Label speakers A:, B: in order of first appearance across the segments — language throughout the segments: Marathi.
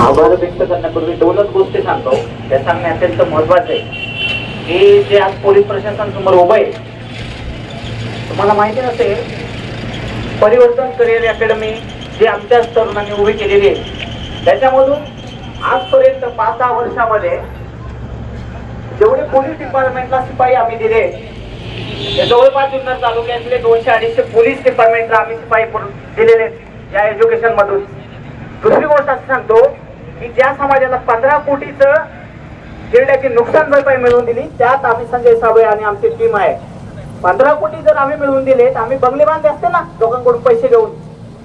A: आभार व्यक्त करण्यापूर्वी दोनच गोष्टी सांगतो. त्या सांगणे अत्यंत महत्वाचं आहे. की जे आज पोलीस प्रशासन समोर उभं आहे तुम्हाला माहिती नसेल परिवर्तन करिअर अकॅडमी जी आमच्या तरुणांनी उभी केलेली आहे त्याच्यामधून आजपर्यंत पाच सहा वर्षामध्ये जेवढे पोलीस डिपार्टमेंटला शिपाई आम्ही दिले जवळपास जुन्नर तालुक्यातले दोनशे अडीचशे पोलीस डिपार्टमेंटला आम्ही शिपाई दिलेले आहेत या एज्युकेशन मधून. दुसरी गोष्ट असं सांगतो की ज्या समाजाला पंधरा कोटीचं जिल्ह्याची नुकसान भरपाई मिळवून दिली त्यात आम्ही संजय साबळे आणि आमची टीम आहे. पंधरा कोटी जर आम्ही मिळवून दिले तर आम्ही बंगले बांधले असते ना लोकांकडून पैसे घेऊन.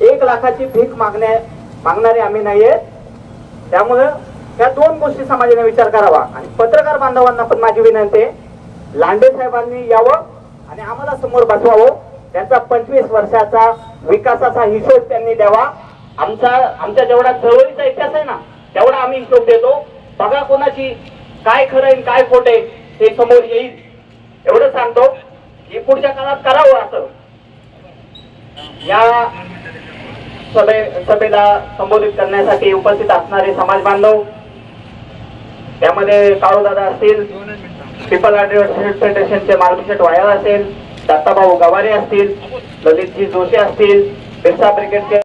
A: एक लाखाची भीक मागण्या मागणारे आम्ही नाहीये त्यामुळं त्या दोन गोष्टी समाजाने विचार करावा. आणि पत्रकार बांधवांना पण माझी विनंती आहे लांडे साहेबांनी यावं आणि आम्हाला समोर बसवावं. त्यांचा पंचवीस वर्षाचा विकासाचा हिशोब त्यांनी द्यावा. आमचा आमच्या जेवढा चळवळीचा इतिहास आहे ना आम्ही हिशोब देतो. बघा कोणाची काय खरं आहे काय खोट आहे. समोर येईल. एवढं सांगतो. की पुढच्या काळात करावं असं. या सभे सभेला संबोधित करण्यासाठी उपस्थित असणारे समाज बांधव त्यामध्ये काळूदादा असतील पीपल ऍडव्हर्टाइज फेडरेशनचे मार्गशेट वायर असेल दत्ताभाऊ गवारे असतील ललितजी जोशी असतील बिरसा ब्रिगेडचे